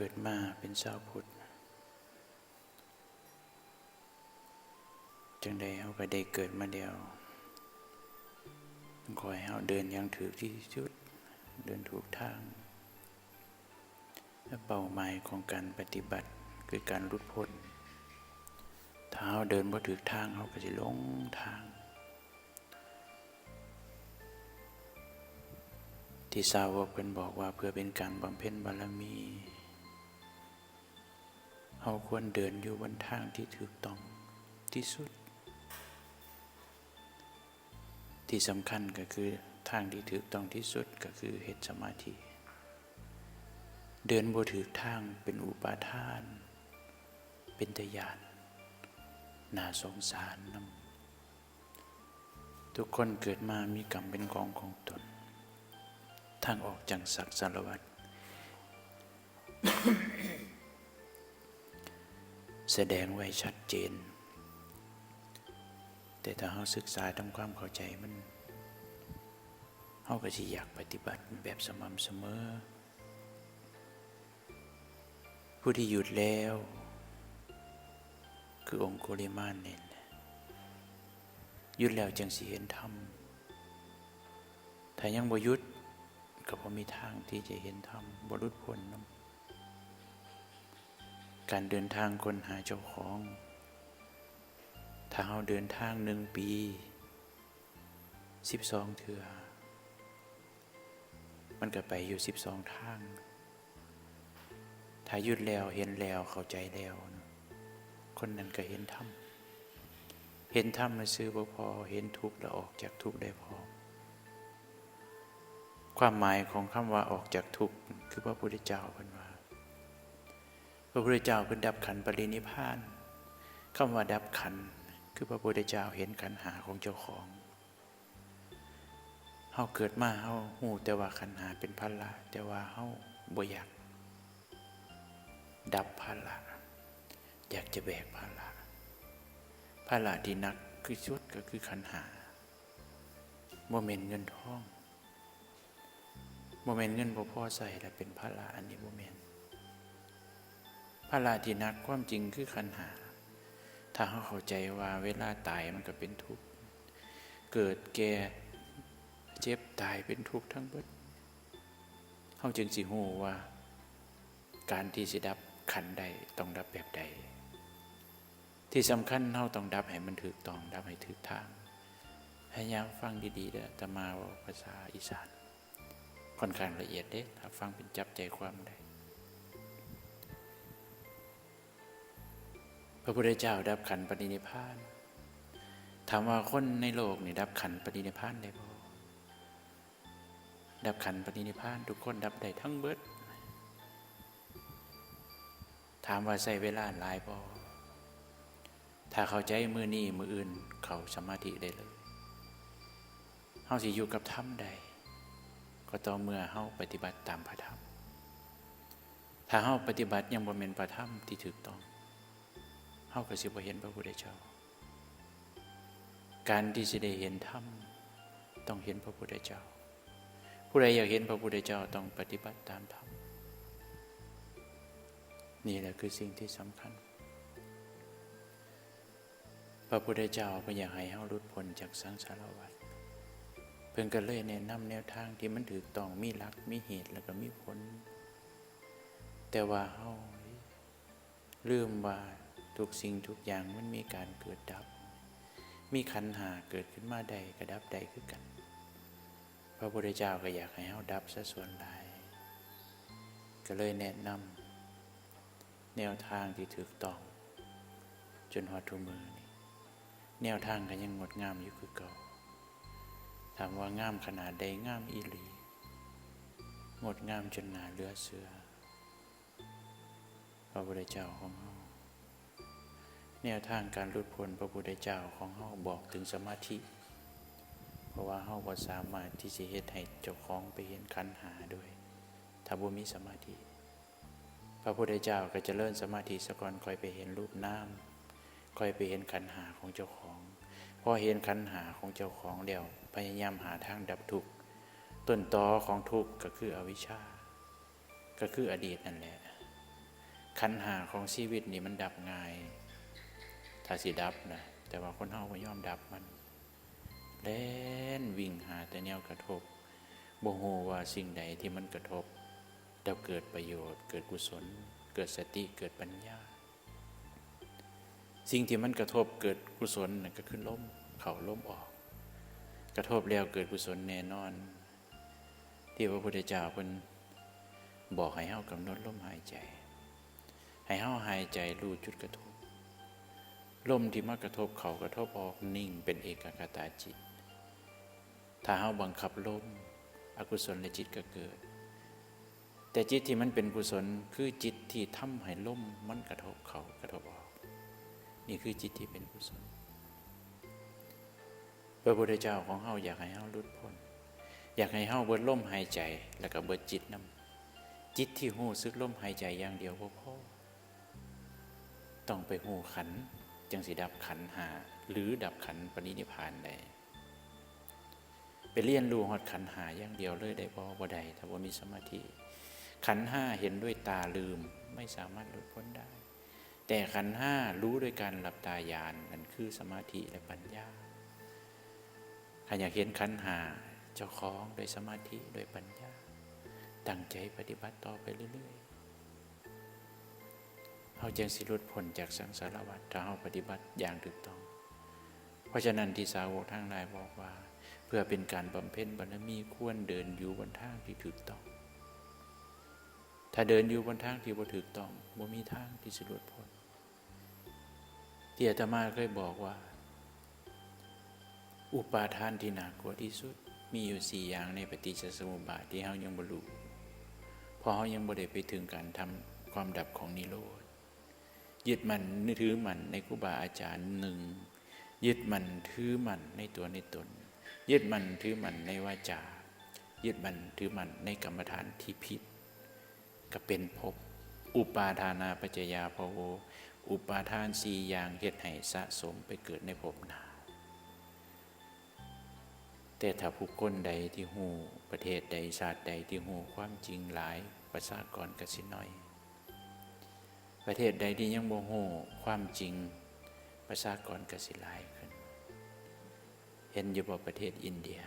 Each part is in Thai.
เกิดมาเป็นชาวพุทธจังใดเฮาก็ได้เกิดมาเดียวขอให้เฮาเดินอย่างถูกที่สุด เดินถูกทางและเป้าหมายของการปฏิบัติคือการรุดพ้นถ้าเฮาเดินบ่ถูกทางเฮาก็สิหลงทาง ที่สาวกเพิ่นบอกว่าเพื่อเป็นการบำเพ็ญบารมี เฮาควรเดินอยู่บนทางที่ถูกต้องที่สุด ที่สำคัญก็คือทางที่ถูกต้องที่สุดก็คือเฮ็ดสมาธิ เดินบ่ถูกทางเป็นอุปาทาน เป็นตยานน่าสงสารนำทุกคนเกิดมามีกรรมเป็นของของตน ทางออกจากสักสารวัตร แสดงไว้ชัดเจน แต่ถ้าเราศึกษาทำความเข้าใจมันเราก็สิอยากปฏิบัติแบบสม่ำเสมอ ผู้ที่หยุดแล้ว คือองค์โกริมานเนี่ยหยุดแล้วจึงสิเห็นธรรมถ้ายังบ่ยุดก็พอมีทางที่จะเห็นธรรมบรุษพ้นนำ การเดินทางคนหาเจ้าของ ถ้าเราเดินทางหนึ่งปีสิบสองเถือ มันก็ไปอยู่สิบสองทาง ถ้ายุดแล้วเห็นแล้วเข้าใจแล้ว คนนั้นก็เห็นธรรม เห็นธรรมมาซื้อบ่พอ เห็นทุกข์แล้วออกจากทุกข์ได้พอ ความหมายของคำว่าออกจากทุกข์คือพระพุทธเจ้าเพิ่นว่า พระพุทธเจ้าเพิ่นดับขันปรินิพานคำว่าดับขันคือพระพุทธเจ้าเห็นขันหาของเจ้าของเฮาเกิดมาเฮาฮู้แต่ว่าขันหาเป็นภาระแต่ว่าเฮาบ่อยากดับภาระอยากจะแบกภาระภาระที่นักคือชุดก็คือขันหาบ่แม่นเงินทองโมเมนเงินบ่พอใส่และเป็นภาระอันนี้โมเมนภาระที่นักความจริงคือขันหา ถ้าเขาเข้าใจว่าเวลาตายมันก็เป็นทุกข์ เกิดแก่เจ็บตายเป็นทุกข์ทั้งเบิดเขาจึงสิหูว่า การที่สิดับขันใดต้องดับแบบใด ที่สำคัญเราต้องดับให้มันถูกต้องดับให้ถูกทางพยายามฟังดีๆเด้อตมาว่าภาษาอีสาน ค่อนข้างละเอียดเด้ถ้าฟังเป็นจับใจความได้ ระพุทธเจ้าดับขันปรินิพานถามว่าคนในโลกนี่ดับขันปรินิพานได้บ่ดับขันปรินิพานทุกคนดับได้ทั้งเบิด ถามว่าใช้เวลาหลายบ่ถ้าเข้าใจมือนี้มืออื่นเขาสมาธิได้เลยเฮาสิอยู่กับธรรมใด ก็ต่อเมื่อเฮาปฏิบัติตามพระธรรม ถ้าเฮาปฏิบัติยังบ่แม่นพระธรรมที่ถูกต้อง เฮาก็สิบ่เห็นพระพุทธเจ้า การที่สิได้เห็นธรรมต้องเห็นพระพุทธเจ้า ผู้ใดอยากเห็นพระพุทธเจ้าต้องปฏิบัติตามธรรมนี่แหละคือสิ่งที่สำคัญ พระพุทธเจ้าก็อยากให้เฮาหลุดพ้นจากสังสารวัฏเพิ่นก็เลยแนะนำแนวทางที่มันถูกต้องมีหลักมีเหตุแล้วก็มีผล แต่ว่าเฮาลืมว่า ทุกสิ่งทุกอย่างมันมีการเกิดดับ มีขันหาเกิดขึ้นมาใดก็ดับใดคือกัน พระพุทธเจ้าก็อยากให้เฮาดับซะส่วนใดก็เลยแนะนำแนวทางที่ถูกต้อง จนฮอดทุมือนี่แนวทางก็ยังงดงามอยู่คือเก่าถามว่างามขนาดใดงามอีหลีงดงามจนหนาเลือเสือพระพุทธเจ้าของเฮา แนวทางการหลุดพ้นพระพุทธเจ้าของเฮาบอกถึงสมาธิ เพราะว่าเฮาบ่สามารถที่จะเฮ็ดให้เจ้าของไปเห็นขันหาด้วย ถ้าบ่มีสมาธิ พระพุทธเจ้าก็เจะเริ่มสมาธิสะก่อนค่อยไปเห็นรูปน้ำค่อยไปเห็นขันหาของเจ้าของพอเห็นขันหาของเจ้าของเดียวพยายามหาทางดับทุกข์ต้นตอของทุกข์ก็คืออวิชชา ก็คืออดีตนั่นแหละขันหาของชีวิตนี่มันดับง่าย ถ้าสิดับนะแต่ว่าคนเฮาบ่ยอมดับมันเล่นวิ่งหาแต่แนวกระทบบ่ฮู้ว่าสิ่งใดที่มันกระทบแล้วเกิดประโยชน์ เกิดกุศล เกิดสติเกิดปัญญา สิ่งที่มันกระทบเกิดกุศลนั่นก็คือล้มเข้าล้มออก กระทบแล้วเกิดกุศลแน่นอน ที่พระพุทธเจ้าเพิ่นบอกให้เฮากำหนดลมหายใจ ให้เฮาหายใจรู้จุดกระทบ ลมที่มากระทบเขากระทบออกนิ่งเป็นเอกคตาจิต ถ้าเฮาบังคับลมอกุศลในจิตก็เกิด แต่จิตที่มันเป็นกุศลคือจิตที่ทำให้ลมมันกระทบเขากระทบออก นี่คือจิตที่เป็นกุศลพระพุทธเจ้าของเฮาอยากให้เฮาหลุดพ้นอยากให้เฮาเบิดลมหายใจแล้วก็เบิดจิตนำจิตที่หูซึกลมหายใจอย่างเดียวบ่พอต้องไปหูขัน จังสิดับขันหาหรือดับขันปณินิพานได้ไปเรียนรู้ฮอดขันหาอย่างเดียวเลยได้บ่บ่ได้ถ้าบ่มีสมาธิขันห้าเห็นด้วยตาลืมไม่สามารถหลุดพ้นได้ แต่ขันห้ารู้ด้วยการหลับตาญาณนั่นคือสมาธิและปัญญาถ้าอยากเห็นขันหาเจ้าของโดยสมาธิโดยปัญญาตั้งใจปฏิบัติต่อไปเรื่อย เขาจึงสิหลุดพ้นจากสังสารวัฏถ้าเขาปฏิบัติอย่างถูกต้อง เพราะฉะนั้นที่สาวกทั้งหลายบอกว่า เพื่อเป็นการบำเพ็ญบารมีควรเดินอยู่บนทางที่ถูกต้อง ถ้าเดินอยู่บนทางที่บ่ถูกต้องบ่มีทางที่สิหลุดพ้นที่อาตมาเคยบอกว่า อุปาทานที่หน่ากลัวที่สุดมีอยู่สี่อย่างในปฏิจจสมุปบาทที่เฮายังบ่รู้เพราะเฮายังบ่ได้ไปถึงการทำความดับของนิโรธ ยึดมันนึถือมันในครูบาอาจารย์หนึ่งยึดมันถือมันในตัวในตน ยึดมันถือมันในวาจา ยึดมันถือมันในกรรมฐานที่ผิด ก็เป็นภพอุปาทานาปัจจยาภโวอุปาทานสี่อย่างเฮ็ดให้สะสมไปเกิดในภพนาแต่ถ้าผู้คนใดที่หูประเทศใดชาติใดที่หูความจริงหลายประชากรกสิน้อย ประเทศใดที่ยังบ่หูความจริงประชากรกสิลายขึ้น เห็นอยู่บ่ประเทศอินเดีย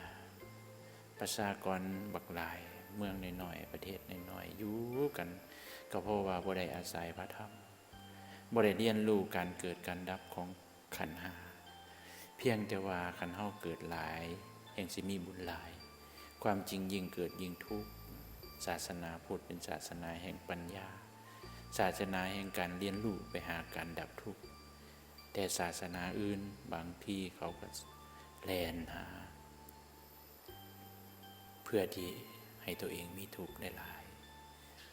ประชากรบักหลายเมืองน้อยๆประเทศน้อยๆอยู่กัน ก็เพราะว่าบ่ได้อาศัยพระธรรมบ่ได้เรียนรู้การเกิดการดับของขันห้าเพียงแต่ว่าขันเฮาเกิดหลายแห่งสิมีบุญหลาย ความจริงยิ่งเกิดยิ่งทุกข์ศาสนาพุทธเป็นศาสนาแห่งปัญญา ศาสนาแห่งการเรียนรู้ไปหาการดับทุกข์แต่ศาสนาอื่นบางที่เขาก็แลนหา เพื่อที่ให้ตัวเองมีทุกข์ได้หลาย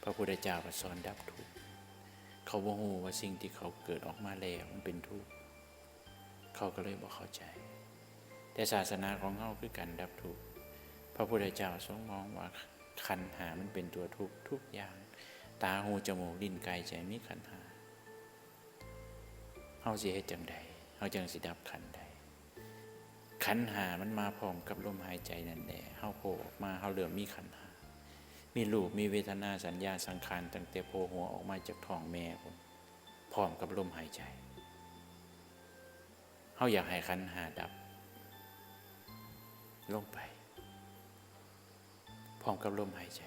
พระพุทธเจ้าก็สอนดับทุกข์เขาบ่ฮู้ว่าสิ่งที่เขาเกิดออกมาแล้วมันเป็นทุกข์เขาก็เลยบ่เข้าใจ แต่ศาสนาของเขาคือการดับทุกข์พระพุทธเจ้าทรงมองว่าขันหามันเป็นตัวทุกข์ทุกอย่าง ตาหูจมูกลิ้นกายใจมีขันหาเฮาสิเฮ็ดจังใดเฮาจังสิดับขันใดขันหามันมาพร้อมกับลมหายใจนั่นแหละเฮาโผล่ออกมาเฮาเริ่มมีขันหา มีรูปมีเวทนาสัญญาสังขารตั้งแต่โผล่หัวออกมาจากท้องแม่ผมพร้อมกับลมหายใจเฮาอยากให้ขันหาดับ ลงไปพร้อมกับลมหายใจ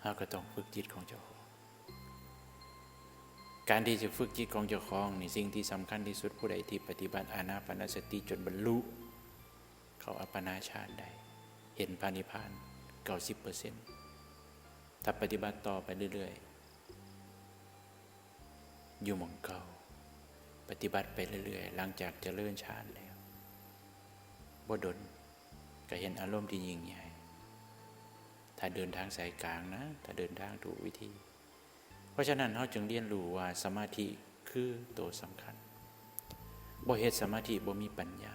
เฮาก็ต้องฝึกจิตของเจ้าของ การที่จะฝึกจิตของเจ้าของนี่สิ่งที่สำคัญที่สุดผู้ใดที่ปฏิบัติอานาปานสติจนบรรลุ เขาอัปปนาฌานได้ เห็นพานิพานเก้าสิบเปอร์เซ็นต์ถ้าปฏิบัติต่อไปเรื่อยๆ อยู่หมองเก่าปฏิบัติไปเรื่อยๆ หลังจากเจริญฌานแล้วบ่ดนก็เห็นอารมณ์ที่ยิ่งใหญ่ ถ้าเดินทางสายกลางนะ ถ้าเดินทางถูกวิธี เพราะฉะนั้นเราจึงเรียนรู้ว่าสมาธิคือตัวสำคัญบ่เหตุสมาธิบ่มีปัญญา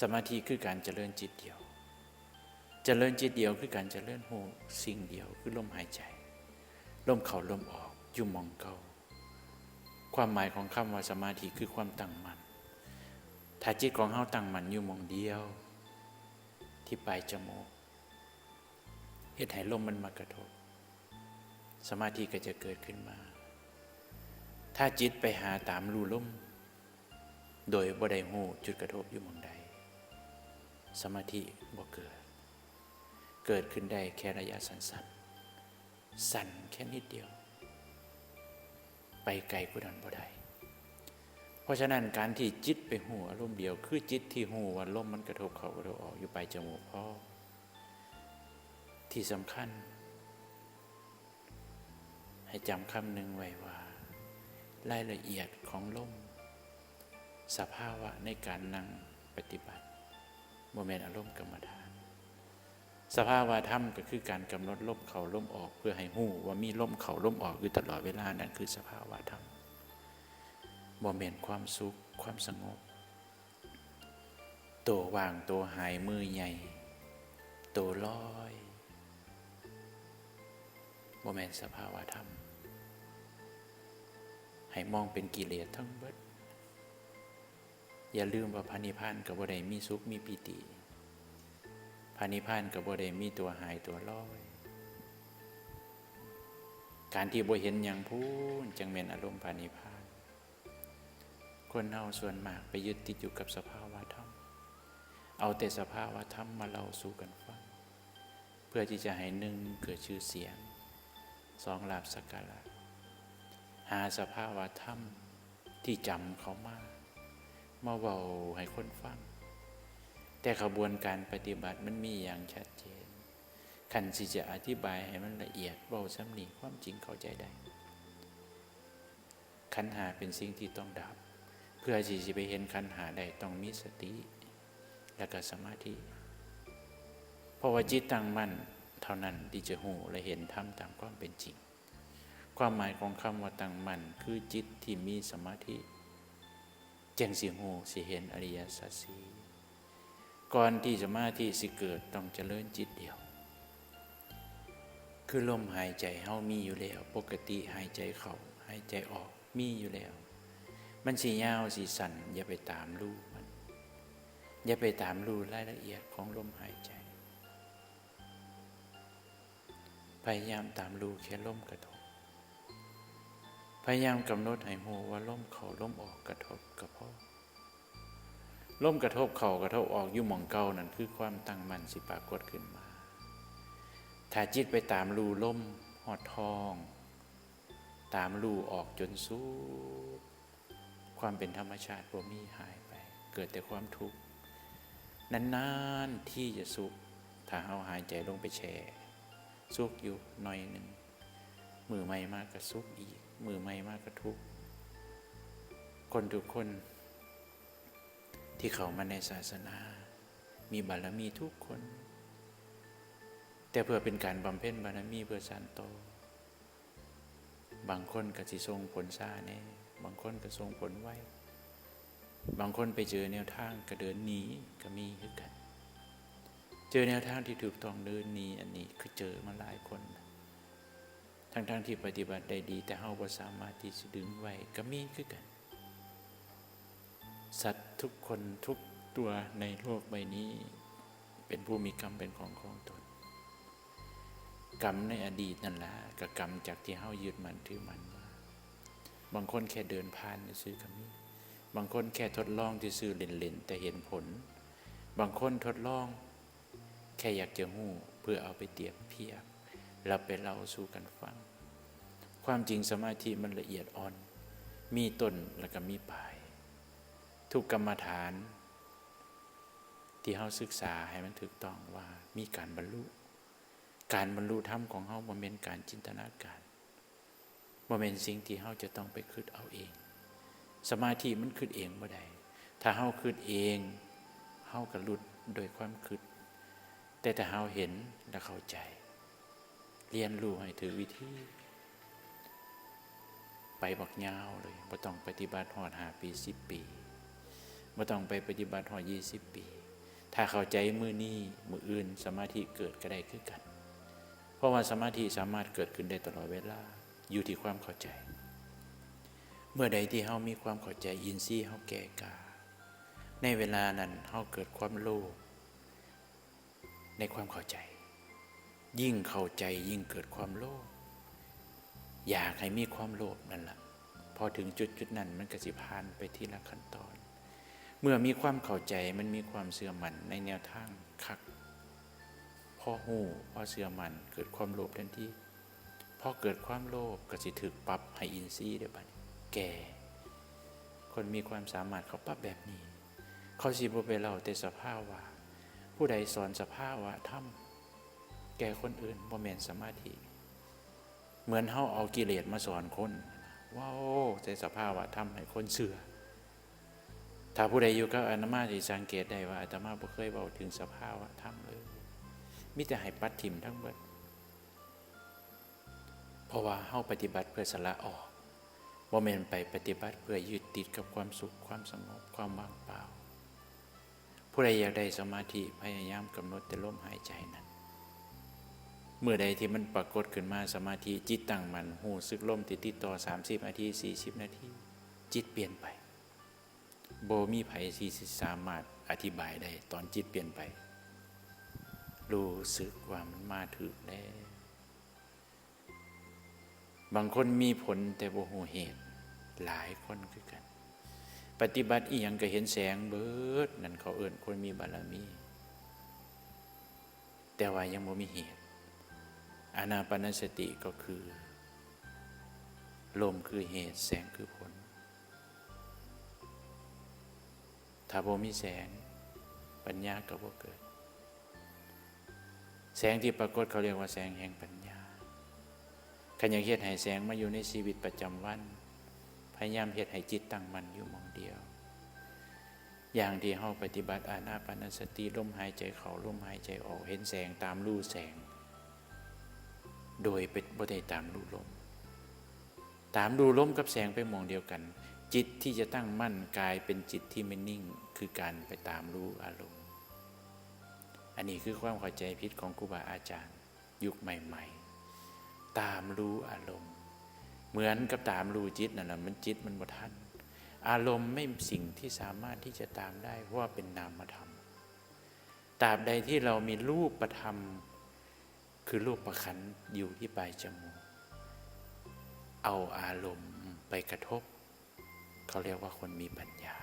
สมาธิคือการเจริญจิตเดียว เจริญจิตเดียวคือการเจริญหูสิ่งเดียวคือลมหายใจ ลมเข้าลมออกอยู่มองเก่าความหมายของคำว่าสมาธิคือความตั้งมั่นถ้าจิตของเฮาตั้งมั่นอยู่มองเดียว ที่ปลายจมูก เฮ็ดให้ลมมันมากระทบ สมาธิก็จะเกิดขึ้นมา ถ้าจิตไปหาตามรูลมโดยบ่ได้หูจุดกระทบอยู่มองใด สมาธิบ่เกิด เกิดขึ้นได้แค่ระยะสั้นๆ สั่นแค่นิดเดียว ไปไกลกว่านั้นบ่ได้เพราะฉะนั้นการที่จิตไปหูอารมณ์เดียว คือจิตที่หูว่าลมมันกระทบเขากระทบออกอยู่ไปลายจมูกพ่อ ที่สำคัญ ให้จำคำหนึ่งไว้ว่า รายละเอียดของลมสภาวะในการนั่งปฏิบัติโมเมนต์อารมณ์กรรมฐาน สภาวะธรรมก็คือการกำหนดลมเขาลมออกเพื่อให้หู้ว่ามีลมเขาลมออกอยู่ตลอดเวลานั่นคือสภาวะธรรมโมเมนต์ความสุขความสงบตัววางตัวหายมือใหญ่ตัวลอย โมเมนสภาวะธรรม ให้มองเป็นกิเลสทั้งเบิด อย่าลืมว่าพระนิพพานกับบ่ได้มีสุขมีปิติพระนิพพานกับบ่ได้มีตัวหายตัวลอยการที่บ่เห็นอย่างพูนจังเมนอารมณ์พระนิพพาน คนเฮาส่วนมากไปยึดติดอยู่กับสภาวะธรรม เอาแต่สภาวะธรรมมาเล่าสู่กันฟัง เพื่อที่จะให้หนึ่งเกิดชื่อเสียง สองลาบสักการะหาสภาวะธรรมที่จำเขามามาเว้าให้คนฟัง แต่ขบวนการปฏิบัติมันมีอย่างชัดเจนคันสิจะอธิบายให้มันละเอียดเบาสำนีความจริงเข้าใจได้ ขันหาเป็นสิ่งที่ต้องดับ เพื่อที่จะไปเห็นขันหาได้ต้องมีสติ และก็สมาธิเพราะว่าจิตตั้งมั่น เท่านั้นที่จะหูและเห็นธรรมตามความเป็นจริง ความหมายของคำว่าตั้งมั่นคือจิตที่มีสมาธิแจ้งสิหูสิเห็นอริยสัจสีก่อนที่สมาธิสิเกิดต้องเจริญจิตเดียว คือลมหายใจเฮามีอยู่แล้ว ปกติหายใจเข้าหายใจออกมีอยู่แล้ว มันสียาวสีสันอย่าไปตามรู้มัน อย่าไปตามรู้รายละเอียดของลมหายใจ ยายามตามรู้แค่ลมกระทบ พยายามกำหนดให้หูว่าลมเข้าลมออกกระทบกระเพาะลมกระทบเข่ากระทบออกอยู่หมองเก่านั่นคือความตั้งมั่นสิปรากฏขึ้นมา ถ้าจิตไปตามรูลมหอดทอง ตามรูออกจนสู้ ความเป็นธรรมชาติบ่มีหายไป เกิดแต่ความทุกข์นานๆที่จะสุขถ้าเอาหายใจลงไปแช่ สุขอยู่หน่อยหนึ่งมือไม่มากก็สุขอีก มือไม่มากก็ทุกคนทุกคน ที่เขามาในศาสนา มีบารมีทุกคน แต่เพื่อเป็นการบำเพ็ญบารมีเพื่อสานโต บางคนก็สิทรงผลซาแน่บางคนก็ทรงผลไว้ บางคนไปเจอแนวทางก็เดินหนีก็มีคือกัน เจอแนวทางที่ถูกต้องเดินนีอันนี้คือเจอมาหลายคน ทั้งๆทที่ปฏิบัติได้ดี แต่เฮาบ่สามารถที่จะดึงไว้ก็มีคือกัน สัตว์ทุกคนทุกตัวในโลกใบนี้ เป็นผู้มีกรรมเป็นของของตน กรรมในอดีตนั่นละกับกรรมจากที่เฮายึดมันถือมันว่าบางคนแค่เดินผ่านซื้อก็มีบางคนแค่ทดลองที่ซื้อเล่นๆแต่เห็นผล บางคนทดลอง แค่อยากจะหู้เพื่อเอาไปเปรียบเทียบแล้วไปเล่าสู่กันฟัง ความจริงสมาธิมันละเอียดอ่อน มีต้นแล้วก็มีปลาย ทุกกรรมฐาน ที่เฮาศึกษาให้มันถูกต้องว่ามีการบรรลุ การบรรลุธรรมของเฮาบ่แม่นการจินตนาการบ่แม่นสิ่งที่เฮาจะต้องไปคิดเอาเอง สมาธิมันคิดเองบ่ได้ถ้าเฮาคิดเองเฮาก็หลุดโดยความคิด แต่ถ้าเฮาเห็นและเข้าใจ เรียนรู้ให้ถือวิธี ไปบักยาวเลยบ่ต้องปฏิบัติหอดหาปีสิบปีบ่ต้องไปปฏิบัติหอดยี่สิบปี ถ้าเข้าใจมือนี้มืออื่นสมาธิเกิดก็ได้คือกัน เพราะว่าสมาธิสามารถเกิดขึ้นได้ตลอดเวลาอยู่ที่ความเข้าใจ เมื่อใดที่เฮามีความเข้าใจยินซี่เฮาแก่กาในเวลานั้นเฮาเกิดความโลภ ในความเข้าใจ ยิ่งเข้าใจยิ่งเกิดความโลภอยากให้มีความโลภนั่นแหละพอถึงจุดจุดนั้นมันก็สิผ่านไปทีละขั้นตอน เมื่อมีความเข้าใจมันมีความเสื่อมันในแนวทางคักพ่อหูพ่อเสื่อมันเกิดความโลภทันทีพอเกิดความโลภก็สิถึกปรับให้อินทรีย์เดี๋ยวบัดแก่ คนมีความสามารถเขาปรับแบบนี้ เขาสิบ่ไปเล่าแต่สภาพวะ ผู้ใดสอนสภาวะทำแก่คนอื่นบ่แม่นสมาธิ เหมือนเฮาเอากิเลสมาสอนคนว้าวใจสภาวะทำให้คนเสื่อถ้าผู้ใดอยู่กับอามาสิสังเกตได้ว่าอาตมาบ่เคยเว้าถึงสภาวะธรรมเลยมิแต่ให้ปัดถิ่มทั้งเบิดเพราะว่าเฮาปฏิบัติเพื่อสละออกบ่แม่นไปปฏิบัติเพื่อยึดติดกับความสุขความสงบความว่างเปล่า ผู้ใดอยากได้สมาธิพยายามกำหนดแต่ลมหายใจนั้น เมื่อใดที่มันปรากฏขึ้นมาสมาธิจิตตั้งมันหูซึกลมติดติดต่อ 30 นาที 40 นาที จิตเปลี่ยนไป โบมีไผ่สิสามารถอธิบายได้ตอนจิตเปลี่ยนไป รู้สึกว่ามันมาถึงแล้วบางคนมีผลแต่บ่หูเหตุหลายคนคือกัน ปฏิบัติอีหยังก็เห็นแสงเบิดนั่นเขาเอิ่นคนมีบารมี แต่ว่ายังบ่มีเหตุอานาปนสติก็คือ ลมคือเหตุแสงคือผล ถ้าบ่มีแสง ปัญญาก็บ่เกิด แสงที่ปรากฏเขาเรียกว่าแสงแห่งปัญญาขันยากเฮ็ดให้แสงมาอยู่ในชีวิตประจำวัน พยายามเฮ็ดให้จิตตั้งมั่นอยู่มอง เดียว อย่างที่เฮาปฏิบัติอานาปานสติลมหายใจเข้าลมหายใจออกเห็นแสงตามรูแสง โดยเป็นบ่ได้ตามรูลม ตามดูลมกับแสงไปมองเดียวกัน จิตที่จะตั้งมั่นกลายเป็นจิตที่ไม่นิ่งคือการไปตามรู้อารมณ์อันนี้คือความเข้าใจผิดของครูบาอาจารย์ ยุคใหม่ ๆ ตามรู้อารมณ์ เหมือนกับตามรู้จิตนั่นแหละมันจิตมันบ่ทัน อารมณ์ไม่สิ่งที่สามารถที่จะตามได้เพราะว่าเป็นนามธรรมตราบใดที่เรามีรูปประธรรม คือรูปประคันอยู่ที่ปลายจมูก เอาอารมณ์ไปกระทบ เขาเรียกว่าคนมีปัญญา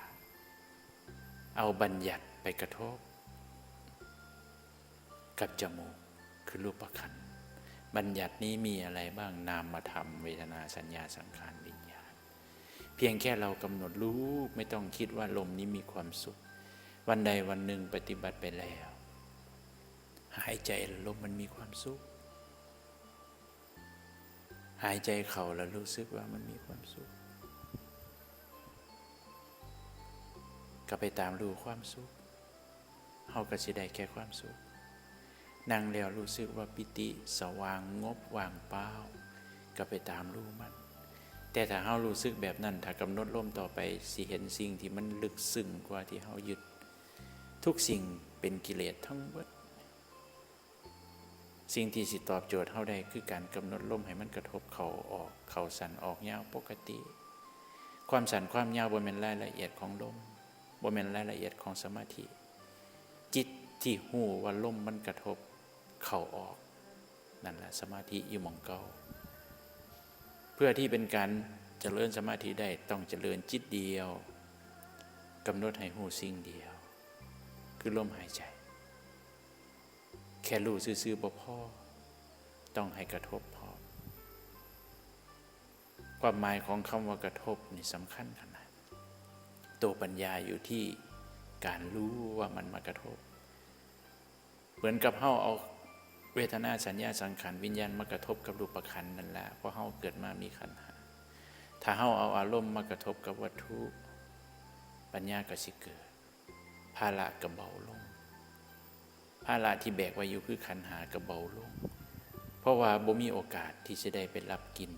เอาบัญญัติไปกระทบ กับจมูกคือรูปประคันบัญญัตินี้มีอะไรบ้างนามธรรมเวทนาสัญญาสังขาร เพียงแค่เรากำหนดรู้ไม่ต้องคิดว่าลมนี้มีความสุข วันใดวันหนึ่งปฏิบัติไปแล้ว หายใจลมมันมีความสุข หายใจเข่าแล้วรู้สึกว่ามันมีความสุขก็ไปตามรู้ความสุขเฮาก็สิได้แค่ความสุขนั่งแล้วรู้สึกว่าปิติสว่างงบว่างเปล่าก็ไปตามรู้มัน แต่ถ้าเฮารู้สึกแบบนั้น ถ้ากำหนดลมต่อไปสิเห็นสิ่งที่มันลึกซึ้งกว่าที่เฮายึด ทุกสิ่งเป็นกิเลสทั้งหมดสิ่งที่สิตอบโจทย์เฮาได้คือการกำหนดลมให้มันกระทบเข่าออกเข่าสั่นออกยาวปกติ ความสั่นความยาวบ่แม่นรายละเอียดของลมบ่แม่นรายละเอียดของสมาธิ จิตที่หูว่าลมมันกระทบเข่าออกนั่นแหละสมาธิอยู่หมองเก่า เพื่อที่เป็นการเจริญสมาธิได้ต้องเจริญจิตเดียวกำหนดให้หูสิ่งเดียว คือลมหายใจ แค่รู้ซื่อๆบ่พอต้องให้กระทบพอความหมายของคำว่ากระทบนี่สำคัญขนาดตัวปัญญาอยู่ที่การรู้ว่ามันมากระทบ เหมือนกับเฮาเอา เวทนาสัญญาสังขารวิญญาณมากระทบกับรูปขันนั่นแหละเพราะเฮาเกิดมามีขันหาถ้าเฮาเอาอารมณ์มากระทบกับวัตถุปัญญาก็สิเกิดภาระก็เบาลงภาระที่แบกไว้อยู่คือขันหาก็เบาลง เพราะว่าบ่มีโอกาสที่จะได้ไปรับกิน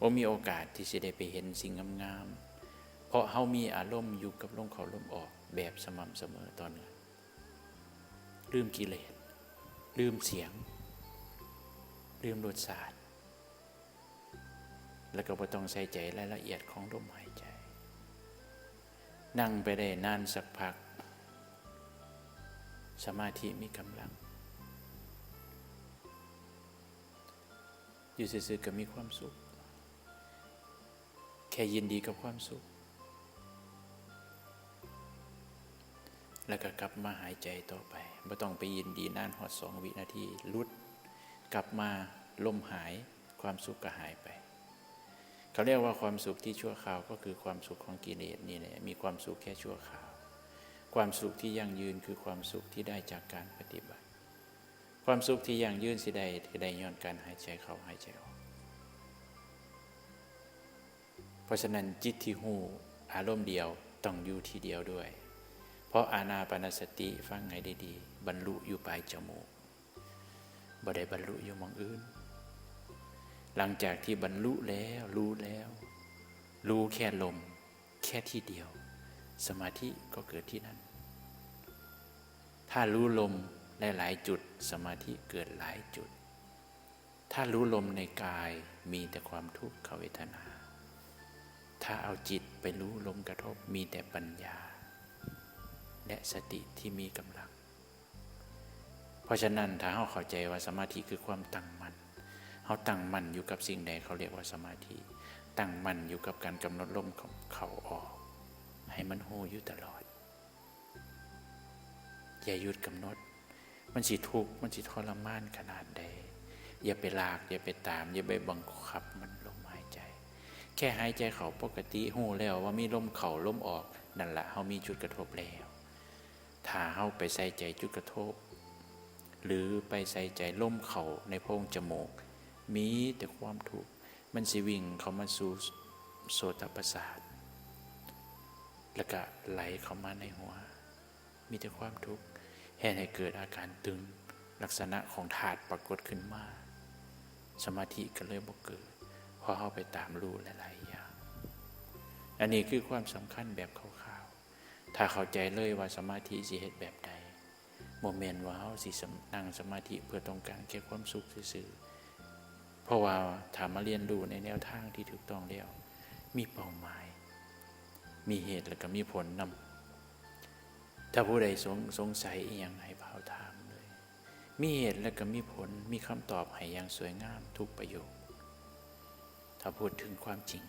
บ่มีโอกาสที่จะได้ไปเห็นสิ่งงามๆเพราะเฮามีอารมณ์อยู่กับลมเขาลมออกแบบสม่ำเสมอตอนนี้ลืมกิเลส ลืมเสียง ลืมรสชาติแล้วก็บ่ต้องใส่ใจรายละเอียดของลมหายใจ นั่งไปได้นานสักพัก สมาธิมีกำลัง อยู่ซื่อๆก็มีความสุข แค่ยินดีกับความสุข แล้วก็กลับมาหายใจต่อไป ไม่ต้องไปยินดีนานหอดสองวินาทีลุด กลับมาลมหายความสุขก็หายไป เขาเรียกว่าความสุขที่ชั่วคราวก็คือความสุขของกิเลสนี่แหละมีความสุขแค่ชั่วคราว ความสุขที่ยั่งยืนคือความสุขที่ได้จากการปฏิบัติ ความสุขที่ยั่งยืนสิได้ได้ย้อนการหายใจเข้าหายใจออกเพราะฉะนั้นจิตที่หูอารมณ์เดียวต้องอยู่ที่เดียวด้วย เพราะอาณาปานสติฟังไงดีๆ บรรลุอยู่ปลายจมูกบ่ได้บรรลุอยู่มองอื่น หลังจากที่บรรลุแล้วรู้แล้ว รู้แค่ลม แค่ที่เดียว สมาธิก็เกิดที่นั่น ถ้ารู้ลมหลายจุดสมาธิเกิดหลายจุด ถ้ารู้ลมในกายมีแต่ความทุกขเวทนา ถ้าเอาจิตไปรู้ลมกระทบมีแต่ปัญญา และสติที่มีกำลัง เพราะฉะนั้นถ้าเราเข้าใจว่าสมาธิคือความตั้งมั่นเขาตั้งมั่นอยู่กับสิ่งใดเขาเรียกว่าสมาธิ ตั้งมั่นอยู่กับการกำหนดลมของเขาออก ให้มันโหอยู่ตลอด อย่าหยุดกำหนด มันสิทุกข์มันสิทรมานขนาดใด อย่าไปลากอย่าไปตาม อย่าไปบังคับมันลมหายใจ แค่หายใจเขาปกติหูแล้วว่ามีลมเข่าลมออกนั่นแหละเขามีจุดกระทบแล้ว ถ้าเขาไปใส่ใจจุดกระทบ หรือไปใส่ใจลมเข่าในโพรงจมูก มีแต่ความทุกข์มันสิวิ่งเขามาสู่โสตประสาทแล้วก็ไหลเข้ามาในหัว มีแต่ความทุกข์แห่ให้เกิดอาการตึงลักษณะของถาดปรากฏขึ้นมา สมาธิก็เลยบ่เกิดพราะเข้าไปตามรู้หลายๆอย่าง อันนี้คือความสำคัญแบบคร่า ถ้าเข้าใจเลยว่าสมาธิสิเหตุแบบใดโมเมนต์ว่าเขาสินั่งสมาธิเพื่อต้องการแค่ความสุขซื่อๆเพราะว่าถามมาเรียนรู้ในแนวทางที่ถูกต้องแล้ว มีเป้าหมาย มีเหตุแล้วก็มีผลนำถ้าผู้ใดสงสงสัยอีหยังให้เผาถามเลย มีเหตุและก็มีผลมีคำตอบให้อย่างสวยงามทุกประโยค ถ้าพูดถึงความจริง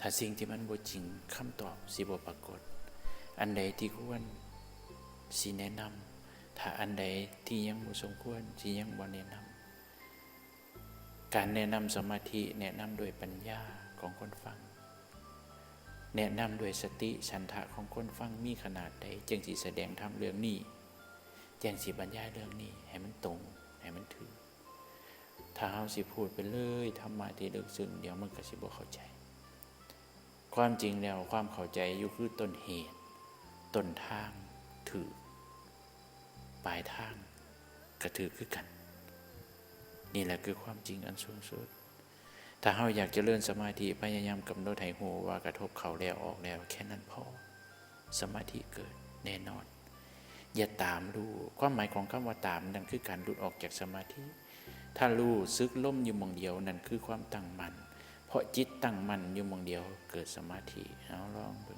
ถ้าสิ่งที่มันบ่จริงคำตอบสิบ่ปรากฏ อันใดที่ควรสิแนะนำถ้าอันใดที่ยังบ่สมควรสิยังบ่แนะนำการแนะนำสมาธิแนะนำโดยปัญญาของคนฟัง แนะนำด้วยสติฉันทะของคนฟังมีขนาดใดจึงสิแสดงทำเรื่องนี้จึงสิบรรยายเรื่องนี้ให้มันตรงให้มันถือถ้าเฮาสิพูดไปเลยธรรมะที่ลึกซึ้งเดี๋ยวมันก็สิบ่เข้าใจ ความจริงแล้วความเข้าใจอยู่คือต้นเหตุ ต้นทางถือ ปลายทางก็ถือคือกัน นี่แหละคือความจริงอันสูงสุด ถ้าเราอยากจะเลื่อนสมาธิพยายามกำหนดให้หูว่ากระทบเขาแล้วออกแล้ว แค่นั้นพอ สมาธิเกิดแน่นอน อย่าตามรู้ความหมายของคำว่าตามนั่นคือการหลุดออกจากสมาธิ ถ้ารู้ซึกล่มอยู่มองเดียวนั่นคือความตั้งมัน่นเพราะจิตตั้งมั่นอยู่มองเดียวเกิดสมาธิเอาลองดู